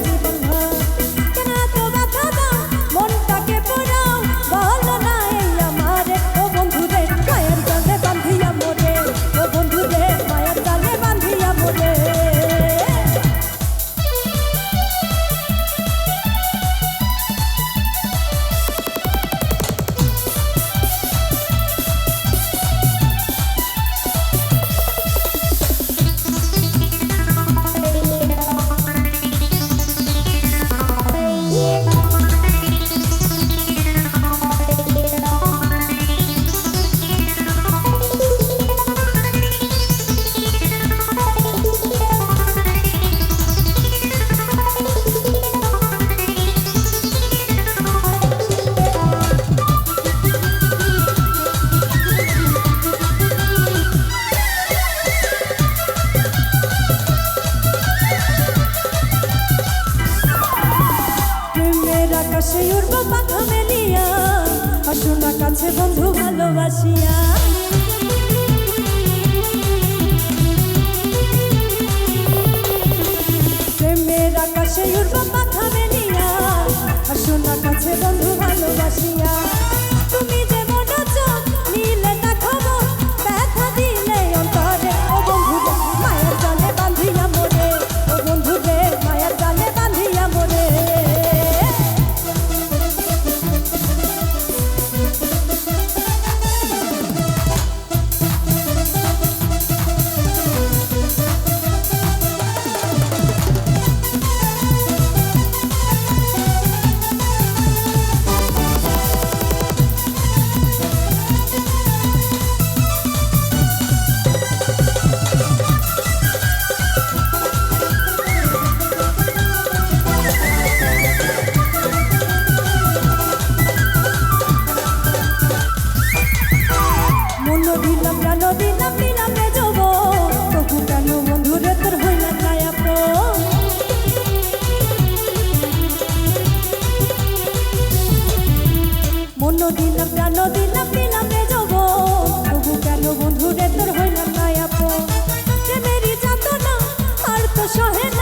Hadi Balha আকাশে উড়ব পাখা মেলিয়া আসো না কাছে বন্ধু ভালোবাসিয়া। প্রেমের আকাশে উড়ব পাখা মেলিয়া আসো না কাছে বন্ধু ভালোবাসিয়া। মন দিলাম প্রাণ দিলাম দিলাম যাব তবু কেন বন্ধুরে তোর হইলাম না আপন প্রেমেরই যাতনা, আর তো সহে না